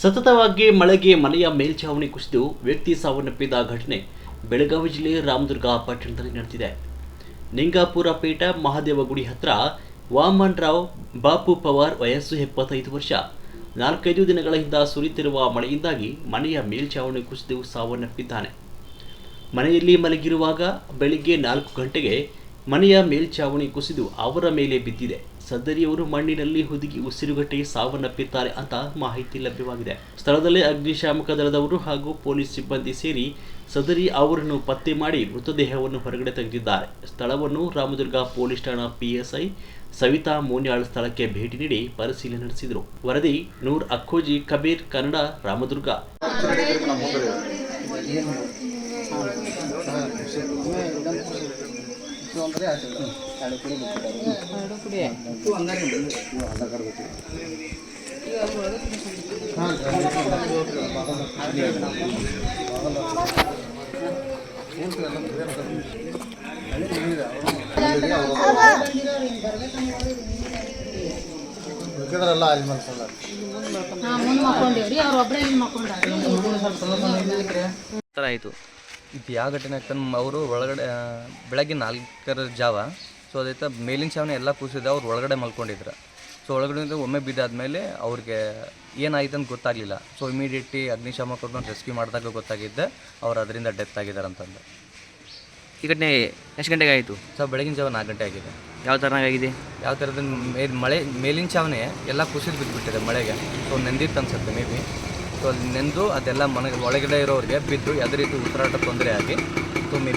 ಸತತವಾಗಿ ಮಳೆಗೆ ಮನೆಯ ಮೇಲ್ಛಾವಣಿ ಕುಸಿದು ವ್ಯಕ್ತಿ ಸಾವನ್ನಪ್ಪಿದ ಘಟನೆ ಬೆಳಗಾವಿ ಜಿಲ್ಲೆ ರಾಮದುರ್ಗ ಪಟ್ಟಣದಲ್ಲಿ ನಡೆದಿದೆ. ನಿಂಗಾಪುರ ಪೇಟ ಮಹಾದೇವಗುಡಿ ಹತ್ರ ವಾಮನ್ ರಾವ್ ಬಾಪು ಪವಾರ್ ವಯಸ್ಸು ಎಪ್ಪತ್ತೈದು ವರ್ಷ. ನಾಲ್ಕೈದು ದಿನಗಳ ಹಿಂದ ಸುರಿತಿರುವ ಮಳೆಯಿಂದಾಗಿ ಮನೆಯ ಮೇಲ್ಛಾವಣಿ ಕುಸಿದು ಸಾವನ್ನಪ್ಪಿದ್ದಾನೆ. ಮನೆಯಲ್ಲಿ ಮಲಗಿರುವಾಗ ಬೆಳಿಗ್ಗೆ ನಾಲ್ಕು ಗಂಟೆಗೆ ಮನೆಯ ಮೇಲ್ಛಾವಣಿ ಕುಸಿದು ಅವರ ಮೇಲೆ ಬಿದ್ದಿದೆ. ಸದರಿಯವರು ಮಣ್ಣಿನಲ್ಲಿ ಹುದುಗಿ ಉಸಿರುಗಟ್ಟಿ ಸಾವನ್ನಪ್ಪಿದ್ದಾರೆ ಅಂತ ಮಾಹಿತಿ ಲಭ್ಯವಾಗಿದೆ. ಸ್ಥಳದಲ್ಲೇ ಅಗ್ನಿಶಾಮಕ ದಳದವರು ಹಾಗೂ ಪೊಲೀಸ್ ಸಿಬ್ಬಂದಿ ಸೇರಿ ಸದರಿ ಅವರನ್ನು ಪತ್ತೆ ಮಾಡಿ ಮೃತದೇಹವನ್ನು ಹೊರಗಡೆ ತೆಗೆದಿದ್ದಾರೆ. ಸ್ಥಳವನ್ನು ರಾಮದುರ್ಗ ಪೊಲೀಸ್ ಠಾಣಾ ಪಿಎಸ್ಐ ಸವಿತಾ ಮೋನ್ಯಾಳ್ ಸ್ಥಳಕ್ಕೆ ಭೇಟಿ ನೀಡಿ ಪರಿಶೀಲನೆ ನಡೆಸಿದರು. ವರದಿ, ನೂರ್ ಅಕ್ಕೋಜಿ ಕಬೀರ್, ಕನ್ನಡ, ರಾಮದುರ್ಗ. ಬೇಕಿದ್ರಲ್ಲ ಅಲ್ಲಿ ಮನ್ಸಲ್ಲ ಹಾ ಮುಂದೆ ಮಕ್ಕೊಂಡೇವ್ರಿ ಅವ್ರ ಒಬ್ಬರೇ ಇಲ್ಲಿ ಮಕ್ಕೊಂಡಾರ ಥರ ಆಯಿತು. ಇದು ಯಾವ ಘಟನೆ ಆಗ್ತಾನೆ ಅವರು ಒಳಗಡೆ ಬೆಳಗ್ಗೆ ನಾಲ್ಕರ ಜಾವ ಸೊ ಅದೈತ ಮೇಲಿನ ಚಾವಣಿ ಎಲ್ಲ ಕೂಸಿದ ಅವ್ರು ಒಳಗಡೆ ಮಲ್ಕೊಂಡಿದ್ರು. ಸೊ ಒಳಗಡೆ ಒಮ್ಮೆ ಬಿದ್ದಾದ್ಮೇಲೆ ಅವ್ರಿಗೆ ಏನಾಯ್ತು ಅಂತ ಗೊತ್ತಾಗಲಿಲ್ಲ. ಸೊ ಇಮಿಡಿಯೇಟ್ಲಿ ಅಗ್ನಿಶಾಮಕರನ್ನ ರೆಸ್ಕ್ಯೂ ಮಾಡಿದಾಗ ಗೊತ್ತಾಗಿದ್ದೆ ಅವ್ರು ಅದರಿಂದ ಡೆತ್ ಆಗಿದ್ದಾರೆ ಅಂತಂದು. ಈ ಘಟನೆ ಎಷ್ಟು ಗಂಟೆಗೆ ಆಯಿತು? ಸೊ ಬೆಳಗಿನ ಜಾವ ನಾಲ್ಕು ಗಂಟೆ ಆಗಿದೆ. ಯಾವ ಥರನಾಗಿದೆ ಯಾವ ಥರದ ಮೇ ಮಳೆ ಮೇಲಿನ ಚಾವಣಿ ಎಲ್ಲ ಕುಸಿದು ಬಿದ್ದುಬಿಟ್ಟಿದೆ ಮಳೆಗೆ. ಸೊ ನೆಂದಿತ್ತು ಅನ್ಸುತ್ತೆ ಮೇ ಬಿ ಸೊ ಅಲ್ಲಿ ನೆಂದು ಅದೆಲ್ಲ ಮನೆ ಒಳಗಡೆ ಇರೋರಿಗೆ ಬಿದ್ದು ಯಾವುದೇ ರೀತಿ ಉಸಿರಾಟ ತೊಂದರೆ ಆಗಿ ತುಂಬಿ